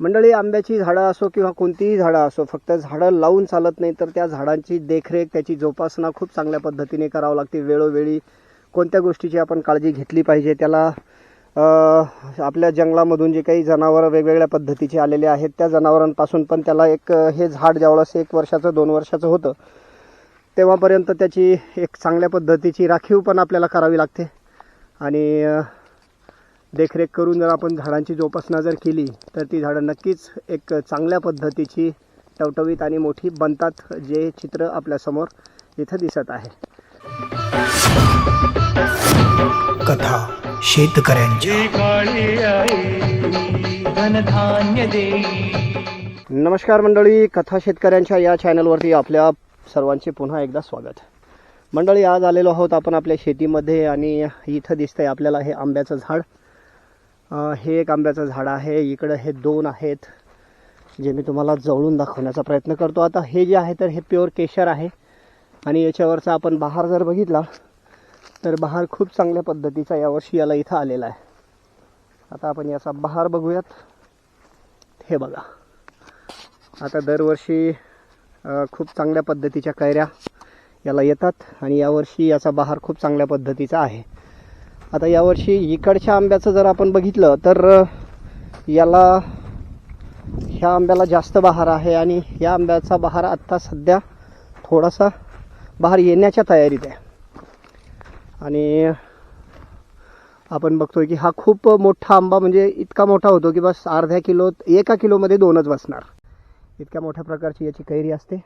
मंडळी आंब्याची झाडं असो किंवा कोणतीही झाडं असो फक्त झाडं लावून चालत नाही तर त्या झाडांची देखरेख त्याची जोपासना खूप चांगल्या पद्धतीने करावं लागते. वेळोवेळी कोणत्या गोष्टीची आपण काळजी घेतली पाहिजे त्याला आपल्या जंगलामधून जे काही जनावरं वेगवेगळ्या पद्धतीचे आलेले आहेत त्या जनावरांपासून पण त्याला एक हे झाड ज्यावेळेस एक वर्षाचं दोन वर्षाचं होतं तेव्हापर्यंत त्याची एक चांगल्या पद्धतीची राखीव पण आपल्याला करावी लागते. आणि देखरेख करून जर आपण झाडांची जोपासना जर केली तर ती झाडं नक्कीच एक चांगल्या पद्धतीची टवटवीत आणि मोठी बनतात जे चित्र आपल्यासमोर इथं दिसत आहे. कथा देई नमस्कार मंडळी कथा शेतकऱ्यांच्या या चॅनलवरती आपल्या सर्वांचे पुन्हा एकदा स्वागत. मंडळी आज आलेलो आहोत आपण आपल्या शेतीमध्ये आणि इथं दिसतंय आपल्याला हे आंब्याचं झाड. हे एक आंब्याचं झाड आहे इकडं हे दोन आहेत जे मी तुम्हाला जवळून दाखवण्याचा प्रयत्न करतो. आता हे जे आहे तर हे प्युअर केशर आहे. आणि याच्यावरचा आपण बहार जर बघितला तर बहार खूप चांगल्या पद्धतीचा यावर्षी याला इथं आलेला आहे. आता आपण याचा बहार बघूयात. हे बघा. आता दरवर्षी खूप चांगल्या पद्धतीच्या कैऱ्या याला येतात. आणि यावर्षी याचा बहार खूप चांगल्या पद्धतीचा आहे. आता यावर्षी इकडच्या आंब्याचं जर आपण बघितलं तर याला ह्या आंब्याला जास्त बहार आहे आणि या आंब्याचा बहार आत्ता सध्या थोडासा बहार येण्याच्या तयारीत आहे. आणि आपण बघतोय की हा खूप मोठा आंबा म्हणजे इतका मोठा होतो की बस अर्ध्या किलो एका किलोमध्ये दोनच बसणार. इतक्या मोठ्या प्रकारची याची कैरी असते.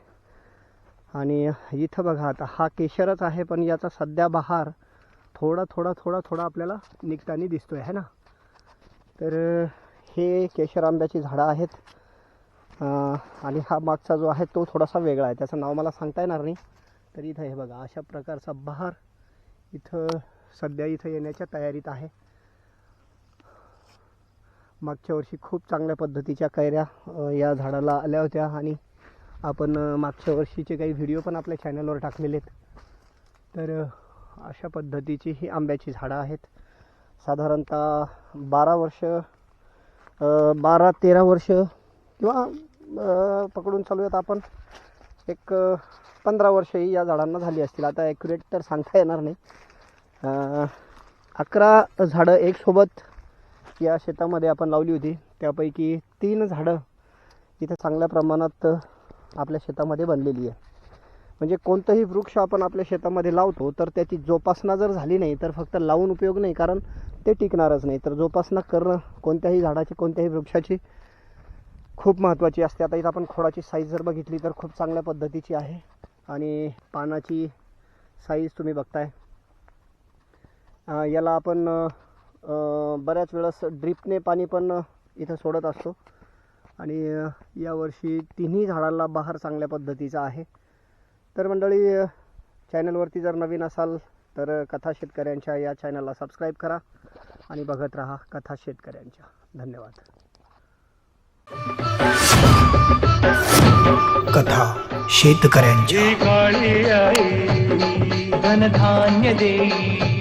आणि इथं बघा आता हा केशरच आहे पण याचा सध्या बहार थोडा थोडा थोडा थोडा आपल्याला निघताना दिसतो आहे ना? तर हे केशर आंब्याची झाडं आहेत. आणि हा मागचा जो आहे तो थोडासा वेगळा आहे. त्याचं नाव मला सांगता येणार नाही. तर इथं हे बघा अशा प्रकारचा बहार इथं सध्या इथं येण्याच्या तयारीत आहे. मागच्या वर्षी खूप चांगल्या पद्धतीच्या कैऱ्या या झाडाला आल्या होत्या. आणि आपण मागच्या वर्षीचे काही व्हिडिओ पण आपल्या चॅनलवर टाकलेले आहेत. तर अशा पद्धतीची ही आंब्याची झाडं आहेत. साधारणतः बारा वर्ष बारा तेरा वर्ष किंवा पकडून चालूयात आपण. एक पंधरा वर्षही या झाडांना झाली असतील. आता ॲक्युरेट तर सांगता येणार नाही. अकरा झाडं एकसोबत या शेतामध्ये आपण लावली होती. त्यापैकी तीन झाडं इथं चांगल्या प्रमाणात आपल्या शेतामध्ये बनलेली आहे. म्हणजे कोणतंही वृक्ष आपण आपल्या शेतामध्ये लावतो तर त्याची जोपासना जर झाली नाही तर फक्त लावून उपयोग नाही कारण ते टिकणारच नाही. तर जोपासना करणं कोणत्याही झाडाची कोणत्याही वृक्षाची खूप महत्त्वाची असते. आता इथं आपण खोडाची साईज जर बघितली तर खूप चांगल्या पद्धतीची आहे. आणि पानाची साईज तुम्ही बघताय. याला आपण बऱ्याच वेळेस ड्रिपने पाणी पण इथं सोडत असतो. आणि यावर्षी तिन्ही झाडाला बहार चांगल्या पद्धतीचा आहे. तर मंडळी चॅनलवरती जर नवीन असाल तर कथा शेतकऱ्यांच्या या चॅनलला सबस्क्राईब करा आणि बघत राहा कथा शेतकऱ्यांच्या. धन्यवाद. कथा शेतकऱ्यांच्या. जी काळी आई धनधान्य देई.